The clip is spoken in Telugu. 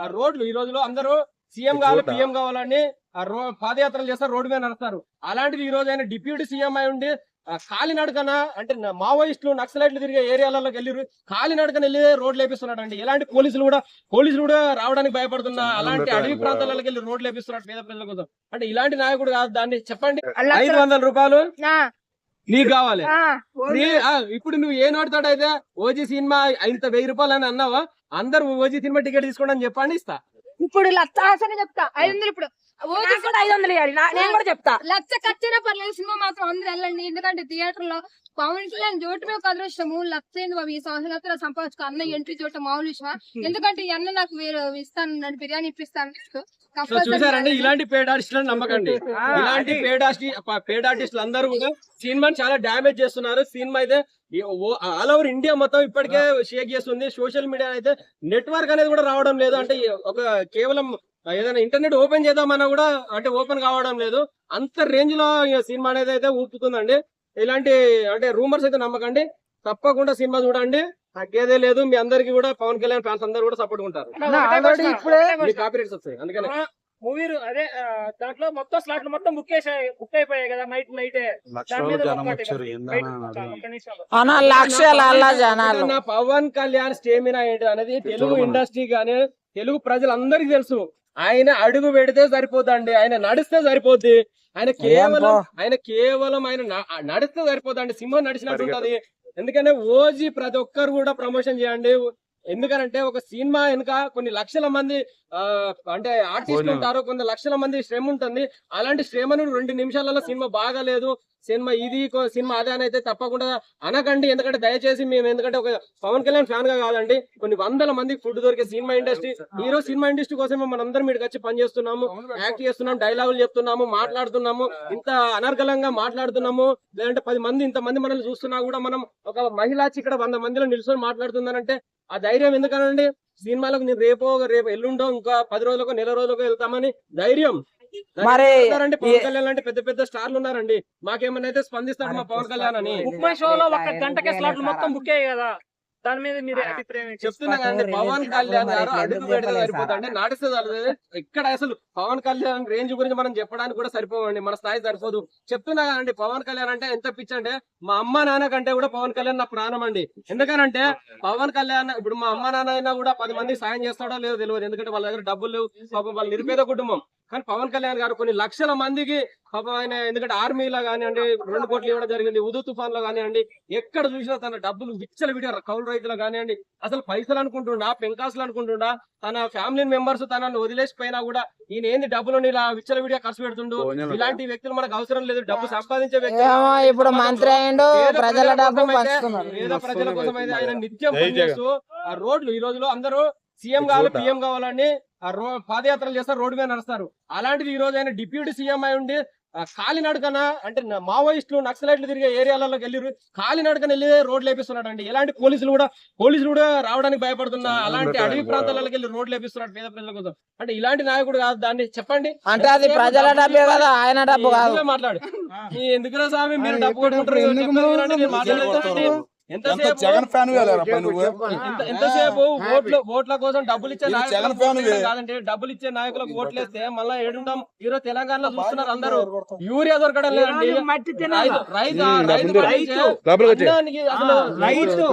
ఆ రోడ్లు ఈ రోజులో అందరూ సీఎం కావాలి పిఎం కావాలని ఆ రో పాదయాత్రలు చేస్తారు రోడ్డు మీద నడుస్తారు. అలాంటిది ఈ రోజు ఆయన డిప్యూటీ సీఎం అయి ఉండి ఆ కాలినడకన అంటే మావోయిస్టులు నక్సలైట్లు తిరిగే ఏరియాలలోకి వెళ్ళి కాలినడకన వెళ్ళి రోడ్లు లేపిస్తున్నాడు అండి ఇలాంటి పోలీసులు కూడా పోలీసులు కూడా రావడానికి భయపడుతున్న అలాంటి అడవి ప్రాంతాలకు వెళ్ళి రోడ్లు లేపిస్తున్నాడు పేద ప్రజల కోసం. అంటే ఇలాంటి నాయకుడు కాదు దాన్ని చెప్పండి. ఐదు వందల రూపాయలు నీకు కావాలి. ఇప్పుడు నువ్వు ఏ నోటితోటి అయితే ఓజీ సినిమా ఇంత వెయ్యి రూపాయలు అని అన్నావా అందరు ఓజీ సినిమా టికెట్ తీసుకోండి అని చెప్పండి ఇస్తా. ఇప్పుడు చెప్తా. ఐదు వందలు ఇప్పుడు. నాకు కూడా ఐదు వందలు ఇవ్వాలి నా- నేను కూడా చెప్తా. లక్ష ఖర్చైనా పర్లేదు సినిమా మాత్రం అందరూ వెళ్ళండి. ఎందుకంటే థియేటర్లో పవన్ కళ్యాణ్ జోటు మీద అదృష్టము లక్ష ఏంది బాబు ఈ సంవత్సరాలు సంపాదించుకో అన్న ఎంట్రీ చోట మామూలు విషయమా? ఎందుకంటే ఈ అన్న నాకు వేరే ఇస్తాను నన్ను బిర్యానీ ఇప్పిస్తాను. చూసారండి ఇలాంటి పేడ్ ఆర్టిస్టులను నమ్మకండి. ఇలాంటి పేడ్ ఆర్టిస్ట్ పేడ్ ఆర్టిస్టులు అందరూ కూడా సినిమాని చాలా డ్యామేజ్ చేస్తున్నారు. సినిమా అయితే ఆల్ ఓవర్ ఇండియా మొత్తం ఇప్పటికే షేక్ చేస్తుంది. సోషల్ మీడియా అయితే నెట్వర్క్ అనేది కూడా రావడం లేదు. అంటే ఒక కేవలం ఏదైనా ఇంటర్నెట్ ఓపెన్ చేద్దామన్నా కూడా అంటే ఓపెన్ కావడం లేదు. అంత రేంజ్లో సినిమా అనేది అయితే ఊపుతుందండి. ఇలాంటి అంటే రూమర్స్ అయితే నమ్మకండి. తప్పకుండా సినిమా చూడండి. తగ్గేదే లేదు. మీ అందరికి కూడా పవన్ కళ్యాణ్ ఫ్యాన్స్ అందరూ కూడా సపోర్ట్ ఉంటారు. ఆల్రెడీ ఇప్పుడే మీ కాపీరైట్స్ వస్తాయి. అందుకని. మూవీ అదే దాంట్లో మొత్తం స్లాట్లు మొత్తం బుక్ చేసాయి బుక్ అయిపోయాయి కదా నైట్ పవన్ కళ్యాణ్ స్టేమినా ఏంటి అనేది తెలుగు. ఇండస్ట్రీ గానీ తెలుగు ప్రజలందరికీ తెలుసు. ఆయన అడుగు పెడితే సరిపోదండి ఆయన నడిస్తే సరిపోద్ది. ఆయన కేవలం ఆయన కేవలం ఆయన నడిస్తే సరిపోదండి సింహం నడిచినట్టు ఉంటది. ఎందుకంటే ఓజీ ప్రతి ఒక్కరు కూడా ప్రమోషన్ చేయండి. ఎందుకనంటే ఒక సినిమా వెనుక కొన్ని లక్షల మంది ఆ, అంటే ఆర్టిస్టులు అవును. ఉంటారు కొన్ని లక్షల మంది శ్రమ ఉంటుంది. అలాంటి శ్రమను రెండు నిమిషాలలో సినిమా బాగాలేదు. సినిమా ఇది సినిమా అదే అని అయితే తప్పకుండా అనకండి. ఎందుకంటే దయచేసి మేము ఎందుకంటే ఒక పవన్ కళ్యాణ్ ఫ్యాన్గా కాదండి. కొన్ని వందల మందికి ఫుడ్ దొరికే సినిమా ఇండస్ట్రీ. ఈ రోజు సినిమా ఇండస్ట్రీ కోసమే మనందరం ఇక్కడికి వచ్చి పని చేస్తున్నాము యాక్ట్ చేస్తున్నాం డైలాగులు చెప్తున్నాము మాట్లాడుతున్నాము. ఇంత అనర్గళంగా మాట్లాడుతున్నాము. లేదంటే పది మంది ఇంత మంది మనల్ని చూస్తున్నా కూడా మనం ఒక మహిళ వచ్చి ఇక్కడ వంద మందిలో నిల్చొని మాట్లాడుతుందనంటే ఆ ధైర్యం ఎందుకనండి? సినిమాలకు నేను రేపో రేపు ఎల్లుండో ఇంకా పది రోజులకు నెల రోజులకు వెళ్తామని ధైర్యం. మరి ఉన్నారండి పవన్ కళ్యాణ్ అంటే పెద్ద పెద్ద స్టార్లు ఉన్నారండి. మాకేమన్నా అయితే స్పందిస్తాడు మా పవన్ కళ్యాణ్ అని. షోలో ఒక గంటకే స్లాట్లు మొత్తం బుక్ అయ్యాయి కదా. దాని మీద మీరు అభిప్రాయం ఏంటి? చెప్తున్నా కదండి పవన్ కళ్యాణ్ గారు అడుగు పెడితే సరిపోతుంది నడిస్తే సరిపోతుంది ఇక్కడ అసలు పవన్ కళ్యాణ్ రేంజ్ గురించి మనం చెప్పడానికి కూడా సరిపోవండి మన స్థాయి సరిపోదు. చెప్తున్నా కదండి పవన్ కళ్యాణ్ అంటే ఎంత పిచ్చి అంటే మా అమ్మ నాన్న కంటే కూడా పవన్ కళ్యాణ్ నా ప్రాణం అండి. ఎందుకనంటే పవన్ కళ్యాణ్ ఇప్పుడు మా అమ్మ నాన్న అయినా కూడా పది మంది సాయం చేస్తాడో లేదో తెలియదు. ఎందుకంటే వాళ్ళ దగ్గర డబ్బులు లేవు పాపం వాళ్ళ నిరుపేద కుటుంబం. కానీ పవన్ కళ్యాణ్ గారు కొన్ని లక్షల మందికి పాపం ఆయన ఎందుకంటే ఆర్మీలో కానివ్వండి రెండు కోట్లు ఇవ్వడం జరిగింది ఉదు తుఫాన్లో కానివ్వండి ఎక్కడ చూసినా తన డబ్బులు విచ్చల విడిగా కౌలు రైతులు కానివ్వండి అసలు పైసలు అనుకుంటుండా పెంకాసులు అనుకుంటుండా తన ఫ్యామిలీ మెంబర్స్ తనను వదిలేసిపోయినా కూడా ఈయన ఏంది డబ్బులు ఇలా విచ్చల విడిగా ఖర్చు పెడుతుండు? ఇలాంటి వ్యక్తులు మనకు అవసరం లేదు డబ్బు సంపాదించే వ్యక్తి. ఇప్పుడు మంత్రి పేద ప్రజల డబ్బు పేద ప్రజల కోసం అయితే ఆయన నిత్యం ఆ రోడ్లు ఈ రోజులో అందరూ సీఎం కావాలి. పిఎం కావాలని పాదయాత్రలు చేస్తారు రోడ్డు మీద నడుస్తారు. అలాంటిది ఈ రోజు ఆయన డిప్యూటీ సీఎం అయి ఉండి కాలినడకన అంటే మావోయిస్టులు నక్సలైట్లు తిరిగే ఏరియాలలోకి వెళ్ళి కాలినడకన వెళ్ళి రోడ్లు లేపిస్తున్నాడు అండి ఎలాంటి పోలీసులు కూడా పోలీసులు కూడా రావడానికి భయపడుతున్న అలాంటి అడవి ప్రాంతాలకు వెళ్ళి రోడ్లు లేపిస్తున్నాడు పేద ప్రజల కోసం. అంటే ఇలాంటి నాయకుడు కాదు దాన్ని చెప్పండి. అంటే అది ప్రజల డబ్బే కదా ఆయన డబ్బు కాదు. మాట్లాడు? ఎందుకురా స్వామి మీరు డబ్బు కొట్టుకుంటారు? ఎంతసేపు జగన్ ఫ్యాన్ ఎంతసేపు ఓట్లు ఓట్ల కోసం డబ్బులు ఇచ్చే జగన్ ఫ్యాన్ కాదంటే డబ్బులు ఇచ్చే నాయకులకు ఓట్లేస్తే మళ్ళీ ఏడుంటాం ఈరోజు తెలంగాణలో చూస్తున్నారు అందరూ. యూరియా దొరకడం లేదండి. రైతు.